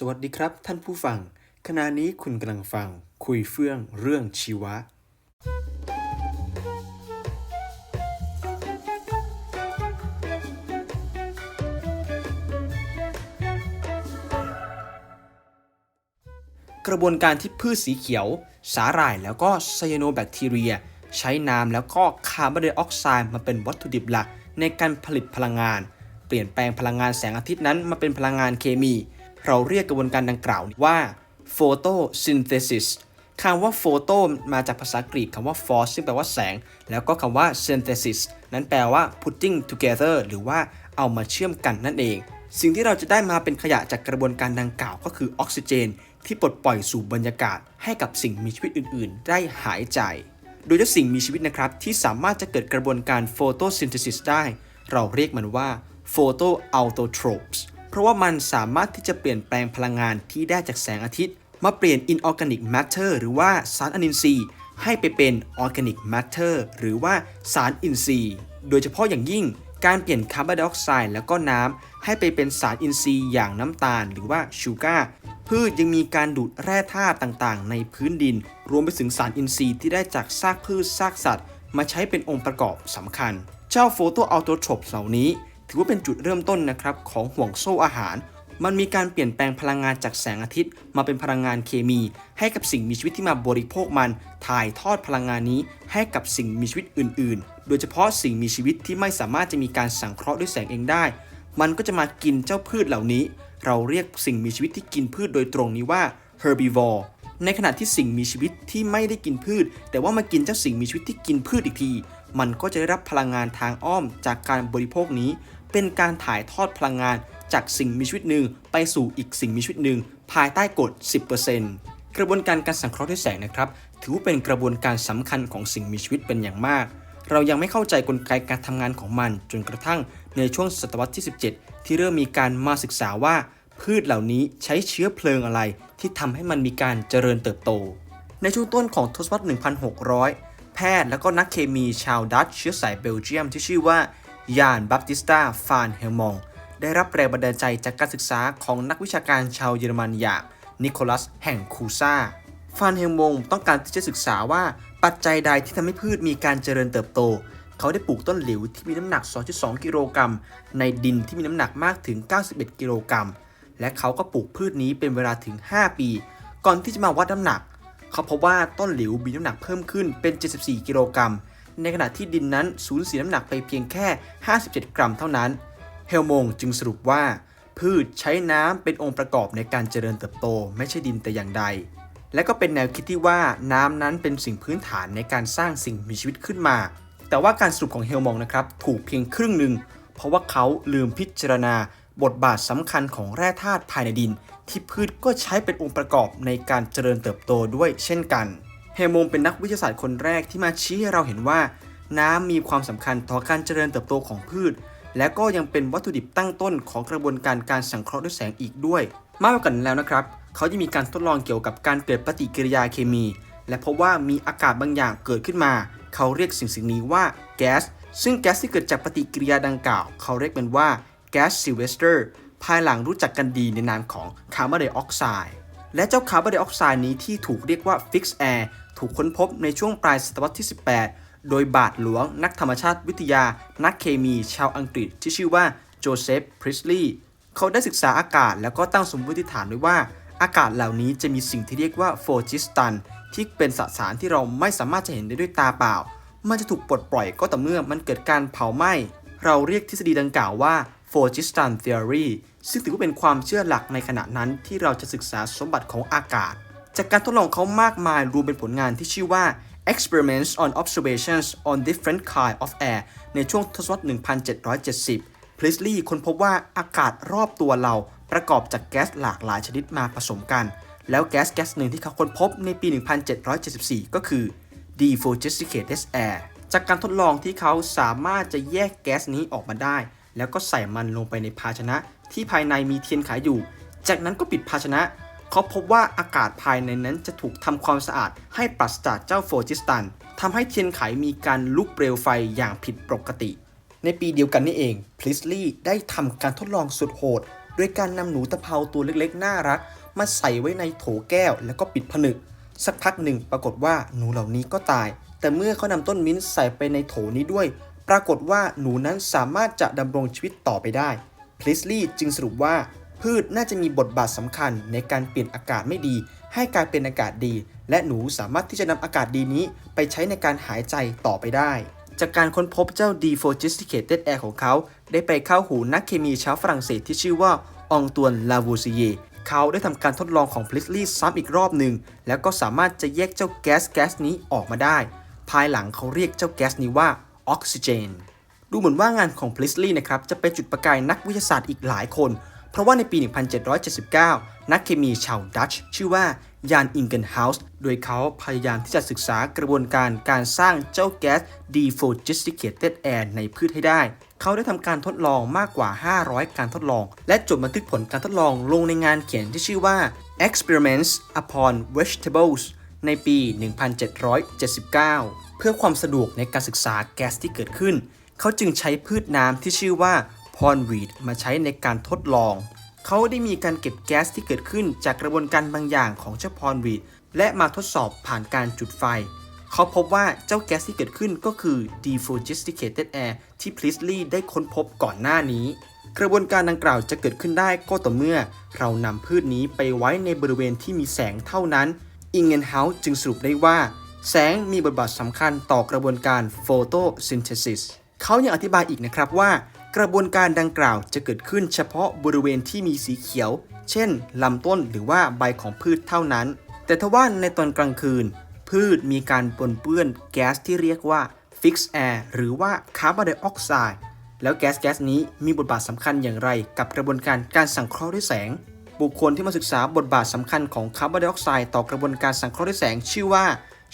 สวัสดีครับท่านผู้ฟัง ขณะนี้คุณกำลังฟัง คุยเฟื่องเรื่องชีวะ กระบวนการที่พืชสีเขียว สาหร่ายแล้วก็ไซยาโนแบคทีเรีย ใช้น้ำแล้วก็คาร์บอนไดออกไซด์มาเป็นวัตถุดิบหลักในการผลิตพลังงาน เปลี่ยนแปลงพลังงานแสงอาทิตย์นั้นมาเป็นพลังงานเคมี เราเรียกกระบวนการดังกล่าวว่า photosynthesis คำว่า photo มาจากภาษากรีกคำว่า phos ซึ่งแปลว่าแสง แล้วก็คำว่า synthesis นั้นแปลว่า putting together หรือว่าเอามาเชื่อมกันนั่นเอง สิ่งที่เราจะได้มาเป็นขยะจากกระบวนการดังกล่าวก็คือออกซิเจน ที่ปลดปล่อยสู่บรรยากาศ ให้กับสิ่งมีชีวิตอื่น ๆ ได้หายใจ โดยเฉพาะสิ่งมีชีวิตนะครับ ที่สามารถจะเกิดกระบวนการ photosynthesis ได้ เราเรียกมันว่า photoautotrophs เพราะว่ามันสามารถที่จะเปลี่ยนแปลงพลังงานที่ได้จากแสงอาทิตย์ มาเปลี่ยน inorganic matter หรือว่าสารอนินทรีย์ ให้ไปเป็น organic matter หรือว่าสารอินทรีย์ โดยเฉพาะอย่างยิ่งการเปลี่ยนคาร์บอนไดออกไซด์แล้วก็น้ำให้ไปเป็นสารอินทรีย์อย่างน้ำตาลหรือว่าชูการ์พืชยังมีการดูดแร่ธาตุต่างๆ ในพื้นดิน รวมไปถึงสารอินทรีย์ที่ได้จากซากพืชซากสัตว์ มาใช้เป็นองค์ประกอบสำคัญ เจ้าโฟโตอัลโตโทรปเหล่านี้ ถือว่าเป็นจุดเริ่มต้นนะครับของห่วงโซ่อาหาร มันมีการเปลี่ยนแปลงพลังงานจากแสงอาทิตย์ มาเป็นพลังงานเคมี ให้กับสิ่งมีชีวิตที่มาบริโภคมัน ถ่ายทอดพลังงานนี้ ให้กับสิ่งมีชีวิตอื่น ๆ โดยเฉพาะสิ่งมีชีวิตที่ไม่สามารถจะมีการสังเคราะห์ด้วยแสงเองได้ มันก็จะมากินเจ้าพืชเหล่านี้ เราเรียกสิ่งมีชีวิตที่กินพืชโดยตรงนี้ว่า herbivore ในขณะที่สิ่งมีชีวิตที่ไม่ได้กินพืช แต่ว่ามากินเจ้าสิ่งมีชีวิตที่กินพืชอีกที มันก็จะได้รับพลังงานทางอ้อมจากการบริโภคนี้ เป็นการถ่ายทอดพลังงานจากสิ่งมีชีวิตหนึ่งไปสู่อีกสิ่งมีชีวิตหนึ่งภายใต้กฎ 10%กระบวนการการสังเคราะห์ด้วยแสงนะครับ ถือว่าเป็นกระบวนการสำคัญของสิ่งมีชีวิตเป็นอย่างมาก เรายังไม่เข้าใจกลไกการทำงานของมันจนกระทั่งในช่วงศตวรรษที่ 17 ที่เริ่มมีการมาศึกษาว่า พืชเหล่านี้ใช้เชื้อเพลิงอะไร ที่ทำให้มันมีการเจริญเติบโต ในช่วงต้นของทศวรรษ 1600 แพทย์และก็นักเคมีชาวดัตช์เชื้อสายเบลเยียมที่ชื่อว่า ยานบัพติสตาฟานเฮลมอง ได้รับแรงบันดาลใจจากการศึกษาของนักวิชาการชาวเยอรมันอย่างนิโคลัสแห่งคูซาฟานเฮลมงต้องการที่จะศึกษาว่าปัจจัยใดที่ทำให้พืชมีการเจริญเติบโต เขาได้ปลูกต้นหลิวที่มีน้ำหนัก 2.2 กิโลกรัม ในดินที่มีน้ำหนักมากถึง 91 กิโลกรัม และเขาก็ปลูกพืชนี้เป็นเวลาถึง 5 ปี ก่อนที่จะมาวัดน้ำหนัก เขาพบว่าต้นหลิวมีน้ำหนักเพิ่มขึ้นเป็น 74 กิโลกรัม ในขณะที่ดินนั้นสูญเสียน้ำหนักไปเพียงแค่ 57 กรัมเท่านั้น เฮลมงจึงสรุปว่า พืชใช้น้ำเป็นองค์ประกอบในการเจริญเติบโต ไม่ใช่ดินแต่อย่างใด และก็เป็นแนวคิดที่ว่าน้ำนั้นเป็นสิ่งพื้นฐานในการสร้างสิ่งมีชีวิตขึ้นมา แต่ว่าการสรุปของเฮลมองนะครับถูกเพียงครึ่งหนึ่งเพราะว่าเขาลืมพิจารณาบทบาทสำคัญของแร่ธาตุภายในดิน ที่พืชก็ใช้เป็นองค์ประกอบในการเจริญเติบโตด้วยเช่นกัน เฮมงเป็นนักวิทยาศาสตร์คนแรกที่มาชี้ให้เราเห็นว่า น้ำมีความสำคัญต่อการเจริญเติบโตของพืช และก็ยังเป็นวัตถุดิบตั้งต้นของกระบวนการการสังเคราะห์ด้วยแสงอีกด้วย มากกว่านั้นแล้วนะครับ เขายังมีการทดลองเกี่ยวกับการเกิดปฏิกิริยาเคมี และพบว่ามีอากาศบางอย่างเกิดขึ้นมา เขาเรียกสิ่งสิ่งนี้ว่าแก๊สซึ่งแก๊สที่เกิดจากปฏิกิริยาดังกล่าว เขาเรียกมันว่าแก๊สซิลเวสเตอร์ภายหลังรู้จักกันดีในนามของคาร์บอนไดออกไซด์และเจ้าคาร์บอนไดออกไซด์นี้ที่ถูกเรียกว่าฟิกซ์แอร์ ถูกค้นพบในช่วงปลายศตวรรษที่ 18 โดยบาทหลวงนักธรรมชาติวิทยา นักเคมีชาวอังกฤษที่ชื่อว่าโจเซฟพริสลีย์เขาได้ศึกษาอากาศแล้วก็ตั้งสมมติฐานไว้ว่า อากาศเหล่านี้จะมีสิ่งที่เรียกว่าโฟจิสตันที่เป็นสสารที่เราไม่สามารถจะเห็นได้ด้วยตาเปล่า มันจะถูกปลดปล่อยก็ต่อเมื่อมันเกิดการเผาไหม้ เราเรียกทฤษฎีดังกล่าวว่า phlogiston theory ซึ่งถือว่าเป็นความเชื่อหลักในขณะนั้นที่เราจะศึกษาสมบัติของอากาศ จากการทดลองเขามากมายรวมเป็นผลงานที่ชื่อว่า Experiments on Observations on Different Kind of Air ในช่วงทศวรรษ 1770 พลิสลีย์ค้นพบว่าอากาศรอบตัวเราประกอบจากแก๊สหลากหลายชนิดมาผสมกัน แล้วแก๊สแก๊สหนึ่งที่เขาค้นพบในปี 1774 ก็คือ dephlogisticated air จากการทดลองที่เขาสามารถจะแยกแก๊สนี้ออกมาได้ แล้วก็ใส่มันลงไปในภาชนะที่ภายในมีเทียนขายอยู่ จากนั้นก็ปิดภาชนะ เขาพบว่าอากาศภายในนั้นจะถูกทำความสะอาดให้ปราศจากเจ้าโฟจิสตันทำให้เทียนไขมีการลุกเปลวไฟอย่างผิดปกติ ในปีเดียวกันนี่เองพลิสลีย์ได้ทำการทดลองสุดโหดโดยการนำหนูตะเภาตัวเล็กๆ น่ารัก มาใส่ไว้ในโถแก้วแล้วก็ปิดผนึก สักพักหนึ่งปรากฏว่าหนูเหล่านี้ก็ตาย แต่เมื่อเขานำต้นมิ้นท์ใส่ไปในโถนี้ด้วย ปรากฏว่าหนูนั้นสามารถจะดำรงชีวิตต่อไปได้พลิสลีย์จึงสรุปว่า พืชน่าจะมีบทบาทสำคัญในการเปลี่ยนอากาศไม่ดี ให้กลายเป็นอากาศดี และหนูสามารถที่จะนำอากาศดีนี้ไปใช้ในการหายใจต่อไปได้ จากการค้นพบเจ้า Dephlogisticated Air ของเขา ได้ไปเข้าหูนักเคมีชาวฝรั่งเศสที่ชื่อว่าองตวนลาวูซิเยเขาได้ทำการทดลองของพลิสลีย์ซ้ำอีกรอบหนึ่ง แล้วก็สามารถจะแยกเจ้าแก๊สแก๊สนี้ออกมาได้ ภายหลังเขาเรียกเจ้าแก๊สนี้ว่าออกซิเจน ดูเหมือนว่างานของพลิสลีย์นะครับจะเป็นจุดประกายนักวิทยาศาสตร์อีกหลายคน เพราะว่าในปี 1779 นักเคมีชาวดัตช์ชื่อว่ายานอิงเกนเฮาส์โดยเขาพยายามที่จะศึกษากระบวนการการสร้างเจ้าแก๊ส dephlogisticated air ในพืชให้ได้ เขาได้ทำการทดลองมากกว่า 500 การทดลอง และจดบันทึกผลการทดลองลงในงานเขียนที่ชื่อว่า Experiments upon Vegetables ในปี 1779 เพื่อความสะดวกในการศึกษาแก๊สที่เกิดขึ้น เขาจึงใช้พืชน้ำที่ชื่อว่า พรวีดมาใช้ในการทดลอง เขาได้มีการเก็บแก๊สที่เกิดขึ้นจากกระบวนการบางอย่างของเจ้าพรวีดและมาทดสอบผ่านการจุดไฟ เขาพบว่าเจ้าแก๊สที่เกิดขึ้นก็คือ dephlogisticated air ที่พลิสลีย์ได้ค้นพบก่อนหน้านี้ กระบวนการดังกล่าวจะเกิดขึ้นได้ก็ต่อเมื่อ เรานำพืชนี้ไปไว้ในบริเวณที่มีแสงเท่านั้น อิงเกนเฮาส์จึงสรุปได้ว่า แสงมีบทบาทสำคัญต่อกระบวนการ photosynthesis เขายังอธิบายอีกนะครับว่า กระบวนการดังกล่าวจะเกิดขึ้นเฉพาะบริเวณที่มีสีเขียว เช่นลำต้นหรือว่าใบของพืชเท่านั้น แต่ทว่าในตอนกลางคืน พืชมีการปนเปื้อนแก๊สที่เรียกว่า fixed air หรือว่าคาร์บอนไดออกไซด์แล้วแก๊สแก๊สนี้มีบทบาทสำคัญอย่างไรกับกระบวนการการสังเคราะห์ด้วยแสง บุคคลที่มาศึกษาบทบาทสำคัญของคาร์บอนไดออกไซด์ต่อกระบวนการสังเคราะห์ด้วยแสง ชื่อว่า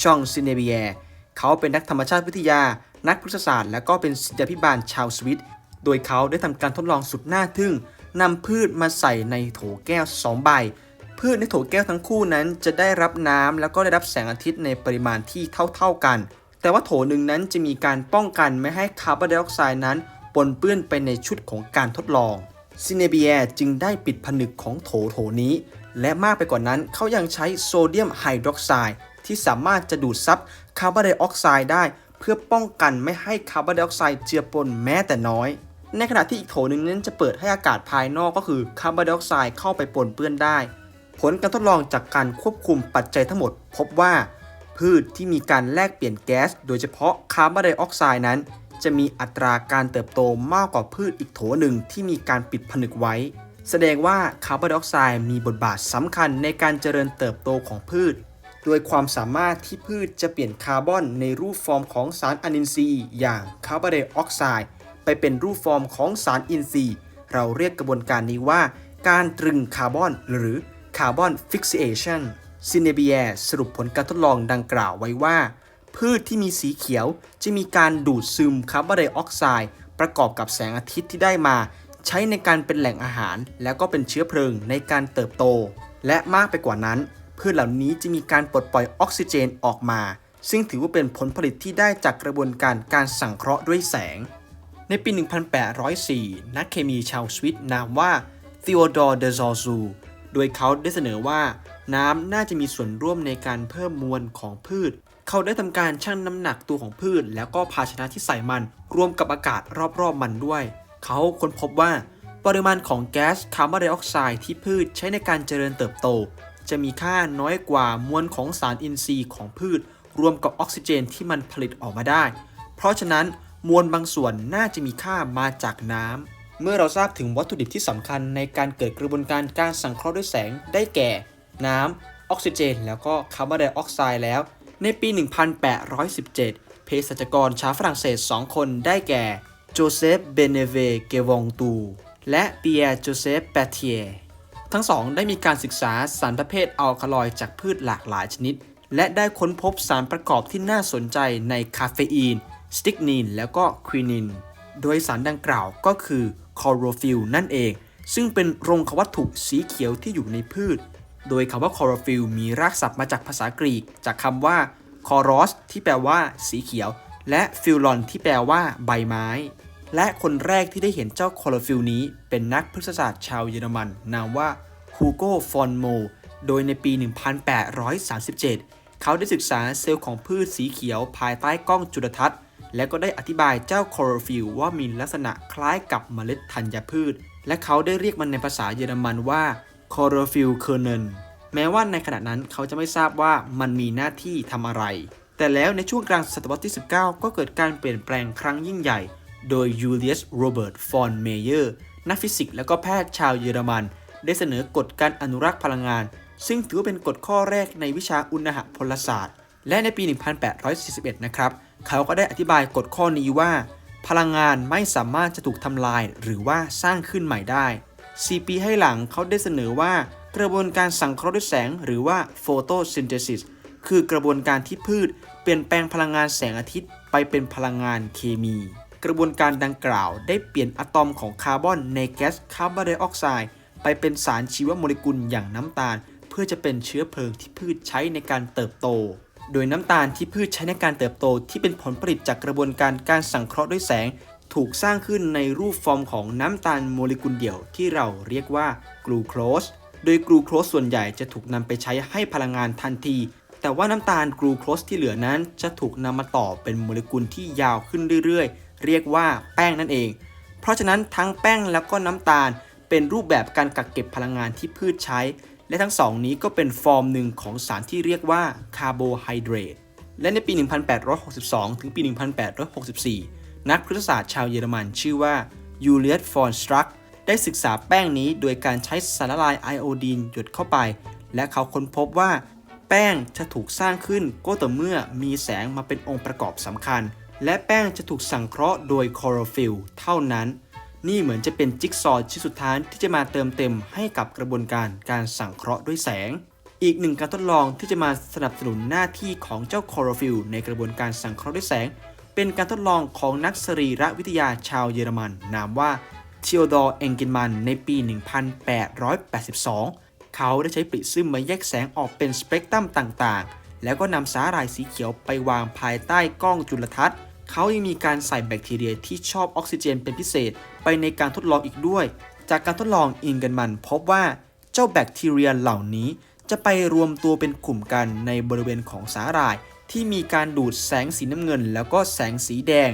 ชองซินเนเบียเขาเป็นนักธรรมชาติวิทยา นักพฤกษศาสตร์ และก็เป็นศิลปิบาลชาวสวิต โดยเขาได้ทำการทดลองสุดน่าทึ่งนำพืชมาใส่ในโถแก้ว 2 ใบ พืชในโถแก้วทั้งคู่นั้นจะได้รับน้ำแล้วก็ได้รับแสงอาทิตย์ในปริมาณที่เท่า ๆกัน แต่ว่าโถหนึ่งนั้นจะมีการป้องกันไม่ให้คาร์บอนไดออกไซด์นั้นปนเปื้อนไปในชุดของการทดลองซินเนเบียจึงได้ปิดผนึกของโถโถนี้ และมากไปกว่านั้นเขายังใช้โซเดียมไฮดรอกไซด์ที่สามารถจะดูดซับคาร์บอนไดออกไซด์ได้ เพื่อป้องกันไม่ให้คาร์บอนไดออกไซด์เจือปนแม้แต่น้อย ในขณะที่อีกโถหนึ่งนั้นจะเปิดให้อากาศภายนอกก็คือคาร์บอนไดออกไซด์เข้าไปปนเปื้อนได้ ผลการทดลองจากการควบคุมปัจจัยทั้งหมด พบว่าพืชที่มีการแลกเปลี่ยนแก๊ส โดยเฉพาะคาร์บอนไดออกไซด์นั้น จะมีอัตราการเติบโตมากกว่าพืชอีกโถหนึ่งที่มีการปิดผนึกไว้ แสดงว่าคาร์บอนไดออกไซด์มีบทบาทสำคัญในการเจริญเติบโตของพืช โดยความสามารถที่พืชจะเปลี่ยนคาร์บอนในรูปฟอร์มของสารอนินทรีย์อย่างคาร์บอนไดออกไซด์ ไปเป็นรูปฟอร์มของสารอินทรีย์ เราเรียกกระบวนการนี้ว่า การตรึงคาร์บอนหรือคาร์บอนฟิกซิเอชันซินเนเบียสรุปผลการทดลองดังกล่าวไว้ว่า พืชที่มีสีเขียวจะมีการดูดซึมคาร์บอนไดออกไซด์ประกอบกับแสงอาทิตย์ที่ได้มา ใช้ในการเป็นแหล่งอาหาร แล้วก็เป็นเชื้อเพลิงในการเติบโต และมากไปกว่านั้น พืชเหล่านี้จะมีการปลดปล่อยออกซิเจนออกมา ซึ่งถือว่าเป็นผลผลิตที่ได้จากกระบวนการการสังเคราะห์ด้วยแสง ในปี 1804 นักเคมีชาวสวิตนามว่า Theodore de z o r z u โดยเขาได้เสนอว่าน้ำน่าจะมีส่วนร่วมในการเพิ่มมวลของพืช เขาได้ทำการชั่งน้ำหนักตัวของพืช แล้วก็ภาชนะที่ใส่มัน รวมกับอากาศรอบๆมันด้วย เขาค้นพบว่าปริมาณของแก๊สคาร์บอนไดออกไซด์ที่พืชใช้ในการเจริญเติบโต จะมีค่าน้อยกว่ามวลของสารอินทรีย์ของพืช รวมกับออกซิเจนที่มันผลิตออกมาได้ เพราะฉะนั้น มวลบางส่วนน่าจะมีค่ามาจากน้ำเมื่อเราทราบถึงวัตถุดิบที่สำคัญในการเกิดกระบวนการการสังเคราะห์ด้วยแสงได้แก่ น้ำออกซิเจน แล้วก็คาร์บอนไดออกไซด์แล้ว ในปี 1817 เภสัชกรชาวฝรั่งเศส 2 คนได้แก่โจเซฟ เบเนเว เกวองตู และเปียร์ โจเซฟ แปเทียทั้งสองได้มีการศึกษาสารประเภทอัลคาลอยด์จากพืชหลากหลายชนิด และได้ค้นพบสารประกอบที่น่าสนใจในคาเฟอีน สติกนีนแล้วก็ควินิน โดยสารดังกล่าวก็คือคอโรฟิลนั่นเอง ซึ่งเป็นรงควัตถุสีเขียวที่อยู่ในพืช โดยคำว่าคอโรฟิลมีรากศัพท์มาจากภาษากรีก จากคำว่าคอรอสที่แปลว่าสีเขียว และฟิลลอนที่แปลว่าใบไม้ และคนแรกที่ได้เห็นเจ้าคอโรฟิลนี้เป็นนักพฤกษศาสตร์ชาวเยอรมัน นามว่าฮูโก ฟอนโม โดยในปี 1837 เขาได้ศึกษาเซลล์ของพืชสีเขียวภายใต้กล้องจุลทรรศน์ และก็ได้อธิบายเจ้าคลอโรฟิลว่ามีลักษณะคล้ายกับเมล็ดธัญพืช และเขาได้เรียกมันในภาษาเยอรมันว่าคลอโรฟิลเคอร์เนนแม้ว่าในขณะนั้นเขาจะไม่ทราบว่ามันมีหน้าที่ทำอะไร แต่แล้วในช่วงกลางศตวรรษที่ 19 ก็เกิดการเปลี่ยนแปลงครั้งยิ่งใหญ่ โดยยูเลียสโรเบิร์ตฟอนเมเยอร์นักฟิสิกส์และก็แพทย์ชาวเยอรมัน ได้เสนอกฎการอนุรักษ์พลังงาน ซึ่งถือว่าเป็นกฎข้อแรกในวิชาอุณหพลศาสตร์ และในปี 1841 นะครับ เขาก็ได้อธิบายกฎข้อนี้ว่า พลังงานไม่สามารถจะถูกทำลายหรือว่าสร้างขึ้นใหม่ได้ 4 ปีให้หลังเขาได้เสนอว่ากระบวนการสังเคราะห์ด้วยแสงหรือว่า photosynthesis คือกระบวนการที่พืช เปลี่ยนแปลงพลังงานแสงอาทิตย์ ไปเป็นพลังงานเคมี กระบวนการดังกล่าวได้เปลี่ยนอะตอมของคาร์บอนในแก๊สคาร์บอนไดออกไซด์ไปเป็นสารชีวโมเลกุลอย่างน้ำตาล เพื่อจะเป็นเชื้อเพลิงที่พืชใช้ในการเติบโต โดยน้ำตาลที่พืชใช้ในการเติบโตที่เป็นผลผลิตจากกระบวนการการสังเคราะห์ด้วยแสง ถูกสร้างขึ้นในรูปฟอร์มของน้ำตาลโมเลกุลเดี่ยวที่เราเรียกว่ากลูโคสโดยกลูโคสส่วนใหญ่จะถูกนำไปใช้ให้พลังงานทันที แต่ว่าน้ำตาลกลูโคสที่เหลือนั้น จะถูกนำมาต่อเป็นโมเลกุลที่ยาวขึ้นเรื่อยๆ เรียกว่าแป้งนั่นเอง เพราะฉะนั้นทั้งแป้งแล้วก็น้ำตาล เป็นรูปแบบการกักเก็บพลังงานที่พืชใช้ และทั้งสองนี้ก็เป็นฟอร์มหนึ่งของสารที่เรียกว่าคาร์โบไฮเดรตและในปี 1862 ถึงปี 1864 นักพฤกษศาสตร์ชาวเยอรมันชื่อว่ายูเลียสฟอนสตรักได้ศึกษาแป้งนี้โดยการใช้สารละลายไอโอดีนหยดเข้าไป และเขาค้นพบว่าแป้งจะถูกสร้างขึ้นก็ต่อเมื่อมีแสงมาเป็นองค์ประกอบสำคัญ และแป้งจะถูกสังเคราะห์โดยคลอโรฟิลเท่านั้น นี่เหมือนจะเป็นจิ๊กซอว์ชิ้นสุดท้ายที่จะมาเติมเต็มให้กับกระบวนการการสังเคราะห์ด้วยแสง อีกหนึ่งการทดลองที่จะมาสนับสนุนหน้าที่ของเจ้าคลอโรฟิลในกระบวนการสังเคราะห์ด้วยแสง เป็นการทดลองของนักสรีรวิทยาชาวเยอรมัน นามว่าเทโอดอร์เองกินมันในปี 1882 เขาได้ใช้ปริซึมมาแยกแสงออกเป็นสเปกตรัมต่างๆ แล้วก็นำสาหร่ายสีเขียวไปวางภายใต้กล้องจุลทรรศน์ เขายังมีการใส่แบคทีเรียที่ชอบออกซิเจนเป็นพิเศษ ไปในการทดลองอีกด้วย จากการทดลองอินกันมัน พบว่าเจ้าแบคทีเรียเหล่านี้ จะไปรวมตัวเป็นกลุ่มกันในบริเวณของสาหร่าย ที่มีการดูดแสงสีน้ำเงิน แล้วก็แสงสีแดง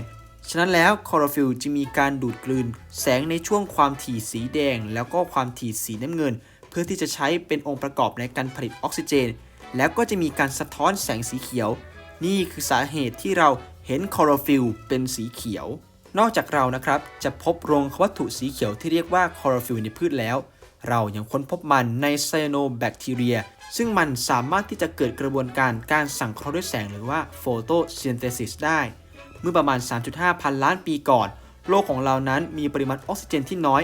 ฉะนั้นแล้วคลอโรฟิลจะมีการดูดกลืน แสงในช่วงความถี่สีแดง แล้วก็ความถี่สีน้ำเงิน เพื่อที่จะใช้เป็นองค์ประกอบในการผลิตออกซิเจน แล้วก็จะมีการสะท้อนแสงสีเขียว นี่คือสาเหตุที่เรา เห็นคลอโรฟิลเป็นสีเขียว นอกจากเรานะครับจะพบโรงวัตถุสีเขียวที่เรียกว่าคลอโรฟิลในพืชแล้ว เรายังค้นพบมันในไซโนแบคทีเรีย ซึ่งมันสามารถที่จะเกิดกระบวนการการสังเคราะห์ด้วยแสงหรือว่าโฟโตซินเทซิสได้ เมื่อประมาณ 3.5 พันล้านปีก่อน โลกของเรานั้นมีปริมาณออกซิเจนที่น้อย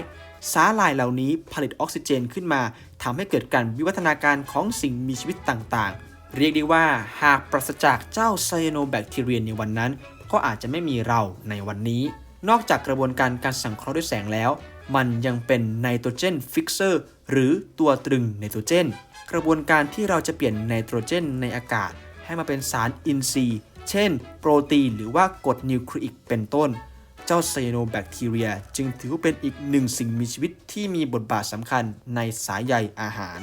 สาหร่ายเหล่านี้ผลิตออกซิเจนขึ้นมาทำให้เกิดการวิวัฒนาการของสิ่งมีชีวิตต่างๆ เรียกได้ว่าหากปราศจากเจ้าไซโนแบคทีเรียในวันนั้น ก็อาจจะไม่มีเราในวันนี้ นอกจากกระบวนการการสังเคราะห์ด้วยแสงแล้ว มันยังเป็นไนโตรเจนฟิกเซอร์หรือตัวตรึงไนโตรเจน กระบวนการที่เราจะเปลี่ยนไนโตรเจนในอากาศ ให้มาเป็นสารอินทรีย์ เช่น โปรตีนหรือว่ากรดนิวคลีอิกเป็นต้น เจ้าไซโนแบคทีเรียจึงถือว่าเป็นอีกหนึ่งสิ่งมีชีวิตที่มีบทบาทสำคัญในสายใยอาหาร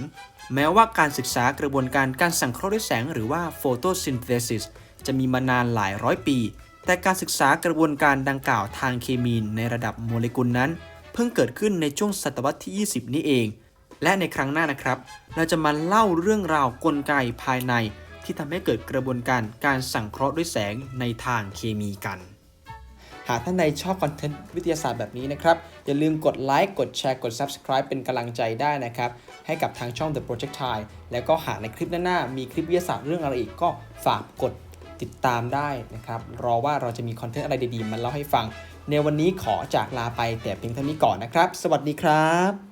แม้ว่าการศึกษากระบวนการการสังเคราะห์ด้วยแสงหรือว่าโฟโตซินเทซิสจะมีมานานหลายร้อยปี แต่การศึกษากระบวนการดังกล่าวทางเคมีในระดับโมเลกุลนั้น เพิ่งเกิดขึ้นในช่วงศตวรรษที่ 20 นี้เอง และในครั้งหน้านะครับ เราจะมาเล่าเรื่องราวกลไกภายใน ที่ทำให้เกิดกระบวนการการสังเคราะห์ด้วยแสงในทางเคมีกัน หากท่านใดชอบคอนเทนต์วิทยาศาสตร์แบบนี้นะครับ อย่าลืมกดไลค์กดแชร์กด Subscribe เป็นกำลังใจได้นะครับ ให้กับทางช่อง The Project Time แล้วก็หากในคลิปหน้าๆมีคลิปวิทยาศาสตร์เรื่องอะไรอีกก็ฝากกดติดตามได้นะครับ รอว่าเราจะมีคอนเทนต์อะไรดีๆมาเล่าให้ฟัง ในวันนี้ขอจากลาไปแต่เพียงเท่านี้ก่อนนะครับ สวัสดีครับ